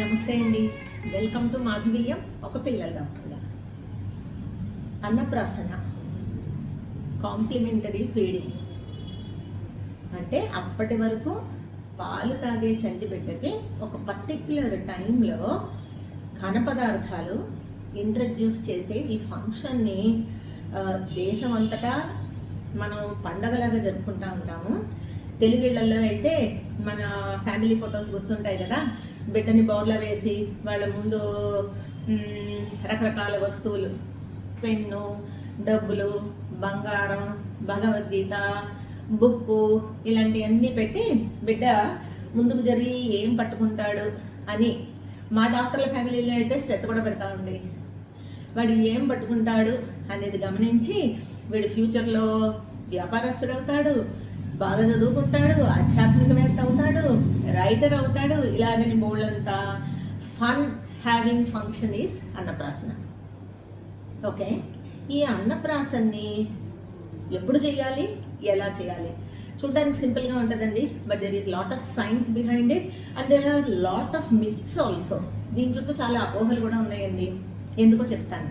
నమస్తే అండి. Welcome to Madhaviyam. ఒక పిల్లల డాక్టర్ అన్నప్రాసన. Complimentary feeding. అంటే అప్పటి వరకు పాలు తాగే చంటి బిడ్డకి ఒక పర్టిక్యులర్ టైంలో ఘన పదార్థాలు ఇంట్రడ్యూస్ చేసే ఈ ఫంక్షన్ని దేశమంతటా దేశం అంతటా మనం పండగలాగా జరుపుకుంటా ఉంటాము. తెలుగులలో అయితే మన ఫ్యామిలీ ఫొటోస్ గుర్తుంటాయి కదా. బిడ్డని బౌర్లో వేసి వాళ్ళ ముందు రకరకాల వస్తువులు. పెన్ను డబ్బులు బంగారం భగవద్గీత బుక్కు ఇలాంటివన్నీ పెట్టి బిడ్డ ముందుకు జరిగి ఏం పట్టుకుంటాడు అని మా డాక్టర్ల ఫ్యామిలీలో అయితే శ్రద్ధ కూడా పెడతా ఉండే వాడు ఏం పట్టుకుంటాడు అనేది గమనించి వీడు ఫ్యూచర్లో వ్యాపారస్తుడు అవుతాడు బాగా చదువుకుంటాడు ఆధ్యాత్మికవేత్త అవుతాడు రైటర్ అవుతాడు. ఇలాగని బోళ్ళంత fun having function is annaprasana. Okay ఈ అన్నప్రాసన్ని ఎప్పుడు చేయాలి? ఎలా చేయాలి? చూడడానికి సింపుల్గా ఉంటుందండి but there is lot of science behind it and there are lot of myths also దీని చుట్టూ చాలా అపోహలు కూడా ఉన్నాయండి. ఎందుకో చెప్తాను.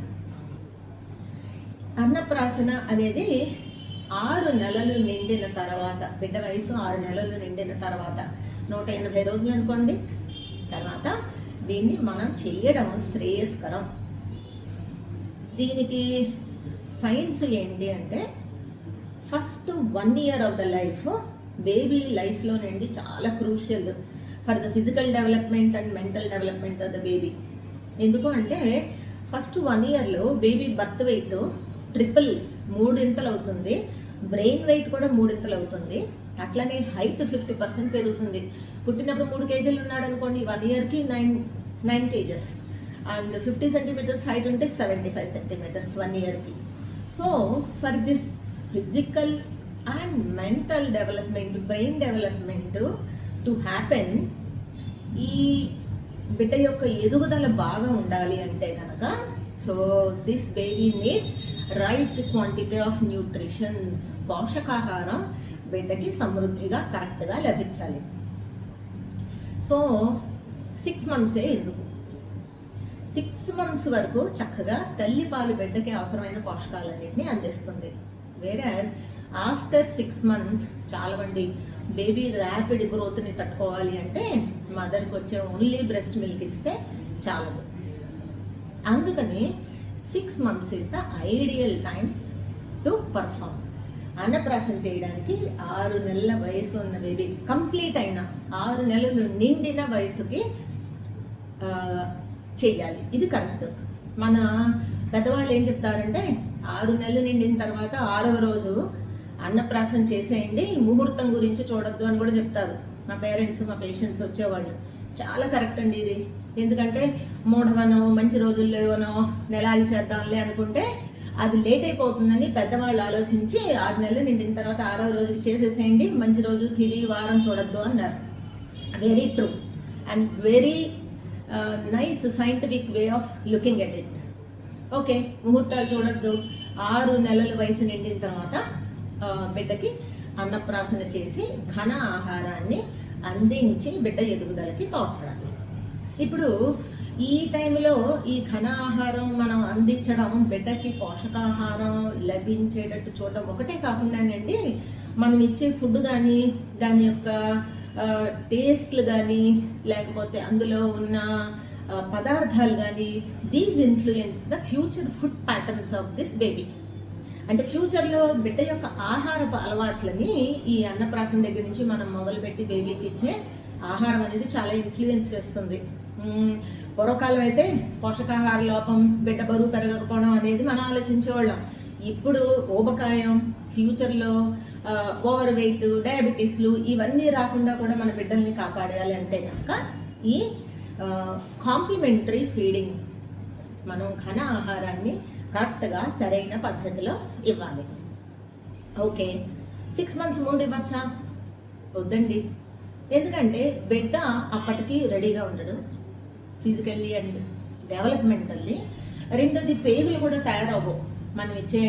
అన్నప్రాసన అనేది ఆరు నెలలు నిండిన తర్వాత బిడ్డ వయసు ఆరు నెలలు నిండిన తర్వాత నూట ఎనభై రోజులు అనుకోండి. తర్వాత దీన్ని మనం చేయడం శ్రేయస్కరం. దీనికి సైన్స్ ఏంటి అంటే first one year of the life baby లైఫ్లో నుండి చాలా crucial. For the physical development and mental development of the baby. ఎందుకు అంటే ఫస్ట్ వన్ ఇయర్లో బేబీ బర్త్ వెయిట్ ట్రిపుల్స్ మూడింతలు అవుతుంది బ్రెయిన్ వెయిట్ కూడా మూడింతలు అవుతుంది అట్లనే హైట్ ఫిఫ్టీ పర్సెంట్ పెరుగుతుంది. పుట్టినప్పుడు మూడు కేజీలు ఉన్నాడు అనుకోండి వన్ ఇయర్కి nine nine kgs. And fifty centimetres height ఉంటే సెవెంటీ ఫైవ్ సెంటీమీటర్స్ వన్ ఇయర్కి so for this physical and mental development brain development to happen ఈ బిడ్డ యొక్క ఎదుగుదల బాగా ఉండాలి అంటే కనుక so this baby needs right quantity of nutritions పోషకాహారం బిడ్డకి సమృద్ధిగా కరెక్ట్గా లభించాలి. సో సిక్స్ మంత్సే ఎందుకు? సిక్స్ మంత్స్ వరకు చక్కగా తల్లి పాలు బిడ్డకి అవసరమైన పోషకాలన్నింటినీ అందిస్తుంది. వేరే ఆఫ్టర్ సిక్స్ మంత్స్ చాలవండి బేబీ ర్యాపిడ్ గ్రోత్ని తట్టుకోవాలి అంటే మదర్కి వచ్చే ఓన్లీ బ్రెస్ట్ మిల్క్ ఇస్తే చాలదు. అందుకని six months is the ideal time to perform annaprasam చేయడానికి ఆరు నెలల వయసు ఉన్న బేబీ కంప్లీట్ అయిన ఆరు నెలలు నిండిన వయసుకి చేయాలి. ఇది కరెక్ట్ మన పెద్దవాళ్ళు ఏం చెప్తారంటే ఆరు నెలలు నిండిన తర్వాత ఆరవ రోజు అన్నప్రాసం చేసేయండి ముహూర్తం గురించి చూడొద్దు అని కూడా చెప్తారు. మా పేరెంట్స్ మా పేషెంట్స్ వచ్చేవాళ్ళు. చాలా కరెక్ట్ అండి ఇది. ఎందుకంటే మూఢవనో మంచి రోజుల్లో లేవనో నెలాలు చేద్దాంలే అనుకుంటే అది లేట్ అయిపోతుందని పెద్దవాళ్ళు ఆలోచించి ఆరు నెలలు నిండిన తర్వాత ఆరో రోజుకి చేసేసేయండి మంచి రోజు తిరిగి వారం చూడద్దు అన్నారు. Very true and very nice scientific way of looking at it okay ముహూర్తాలు చూడొద్దు. ఆరు నెలల వయసు నిండిన తర్వాత uh, బిడ్డకి అన్నప్రాసన చేసి ఘన ఆహారాన్ని అందించి బిడ్డ ఎదుగుదలకి తోడ్పడాలి. ఇప్పుడు ఈ టైంలో ఈ ఘన ఆహారం మనం అందించడం బిడ్డకి పోషకాహారం లభించేటట్టు చూడడం ఒకటే కాకుండానండి మనం ఇచ్చే ఫుడ్ కానీ దాని యొక్క టేస్ట్లు కానీ లేకపోతే అందులో ఉన్న పదార్థాలు కానీ these influence the future food patterns of this baby అంటే ఫ్యూచర్లో బిడ్డ యొక్క ఆహారపు అలవాట్లని ఈ అన్నప్రాసం దగ్గర నుంచి మనం మొదలుపెట్టి బేబీకి ఇచ్చే ఆహారం అనేది చాలా ఇన్ఫ్లుయెన్స్ చేస్తుంది. పూర్వకాలం అయితే పోషకాహార లోపం బిడ్డ బరువు పెరగకపోవడం అనేది మనం ఆలోచించేవాళ్ళం. ఇప్పుడు ఊబకాయం ఫ్యూచర్లో ఓవర్ వెయిట్ డయాబెటీస్లు ఇవన్నీ రాకుండా కూడా మన బిడ్డల్ని కాపాడేయాలి అంటే కనుక ఈ కాంప్లిమెంటరీ ఫీడింగ్ మనం ఘన ఆహారాన్ని కరెక్ట్గా సరైన పద్ధతిలో ఇవ్వాలి. ఓకే. సిక్స్ మంత్స్ ముందు ఇవ్వచ్చా? వద్దండి. ఎందుకంటే బిడ్డ అప్పటికి రెడీగా ఉండడు. ఫిజికల్లీ అండ్ డెవలప్మెంటల్లీ రెండోది పేగులు కూడా తయారవ్వవు మనం ఇచ్చే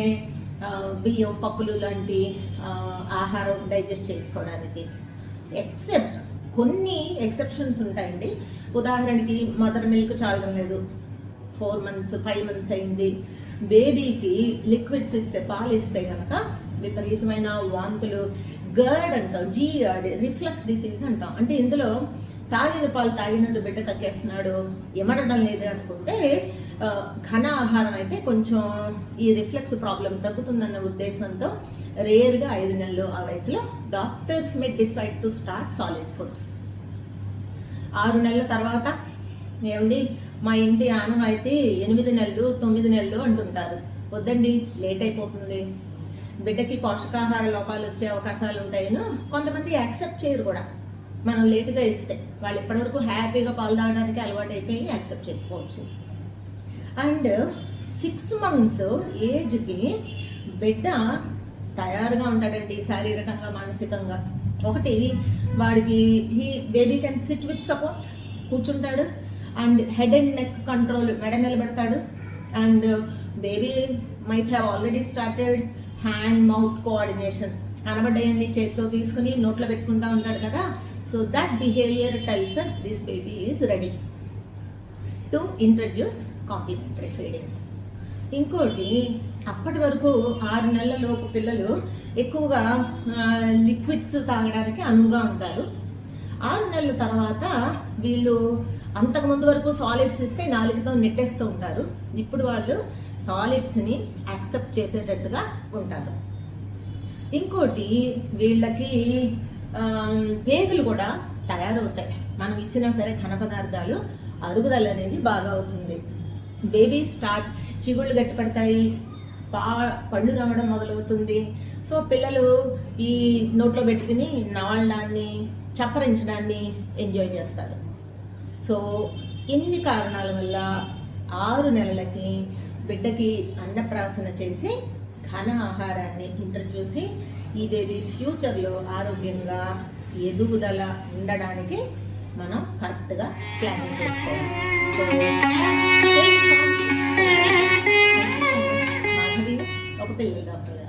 బియ్యం పప్పులు లాంటి ఆహారం డైజెస్ట్ చేసుకోవడానికి. ఎక్సెప్ట్ కొన్ని ఎక్సెప్షన్స్ ఉంటాయండి. ఉదాహరణకి మదర్ మిల్క్ చాలడం లేదు. ఫోర్ మంత్స్ ఫైవ్ మంత్స్ అయింది. బేబీకి లిక్విడ్స్ ఇస్తే పాలు ఇస్తే కనుక విపరీతమైన వాంతులు గర్డ్ అంటాం జీఆర్డ్ రిఫ్లక్స్ డిసీజ్ అంటాం. అంటే ఇందులో తాగిన పాలు తాగినట్టు బిడ్డ కక్కేస్తున్నాడు ఎమరడం లేదు అనుకుంటే ఘన ఆహారం అయితే కొంచెం ఈ రిఫ్లెక్స్ ప్రాబ్లం తగ్గుతుందన్న ఉద్దేశంతో రేర్గా ఐదు నెలలు ఆ వయసులో doctors may decide to start solid foods ఆరు నెలల తర్వాత ఏమండి? మా ఇంటి ఆనం అయితే ఎనిమిది నెలలు తొమ్మిది నెలలు అంటుంటారు. వద్దండి లేట్ అయిపోతుంది. బిడ్డకి పోషకాహార లోపాలు వచ్చే అవకాశాలు ఉంటాయను కొంతమంది యాక్సెప్ట్ చేయరు కూడా. మనం లేటుగా ఇస్తే వాళ్ళు ఇప్పటివరకు హ్యాపీగా పాలు తాగడానికి అలవాటు అయిపోయి యాక్సెప్ట్ చేయకపోవచ్చు. అండ్ సిక్స్ మంత్స్ ఏజ్కి బిడ్డ తయారుగా ఉంటాడండి శారీరకంగా మానసికంగా. ఒకటి వాడికి he baby can sit with support. కూర్చుంటాడు. And head and neck control మెడ నిలబెడతాడు. And baby might have already started hand mouth coordination కనబడ్డాయని చేతితో తీసుకుని నోట్లో పెట్టుకుంటా ఉంటాడు కదా. So that behaviour tells us this baby is ready to introduce complimentary feeding ఇంకోటి అప్పటి వరకు ఆరు నెలల లోపు పిల్లలు ఎక్కువగా లిక్విడ్స్ తాగడానికి అనువుగా ఉంటారు. ఆరు నెలల తర్వాత వీళ్ళు అంతకుముందు వరకు సాలిడ్స్ ఇస్తే నాలుగుతో నెట్టేస్తూ ఉంటారు. ఇప్పుడు వాళ్ళు సాలిడ్స్ని యాక్సెప్ట్ చేసేటట్టుగా ఉంటారు. ఇంకోటి వీళ్ళకి వేగులు పేగులు కూడా తయారవుతాయి. మనం ఇచ్చినా సరే ఘన పదార్థాలు అరుగుదల అనేది బాగా అవుతుంది. బేబీ స్టార్ట్స్ చిగుళ్ళు గట్టిపడతాయి పా పళ్ళు రావడం మొదలవుతుంది. సో పిల్లలు ఈ నోట్లో పెట్టుకుని నవలడాన్ని చప్పరించడాన్ని ఎంజాయ్ చేస్తారు. సో ఇన్ని కారణాల వల్ల ఆరు నెలలకి బిడ్డకి అన్నప్రాసన చేసి ఘన ఆహారాన్ని ఇంట్రడ్యూసి ఈ బేబీ ఫ్యూచర్లో ఆరోగ్యంగా ఎదుగుదల ఉండడానికి మనం కరెక్ట్గా ప్లానింగ్ చేసుకోవాలి. So Điều?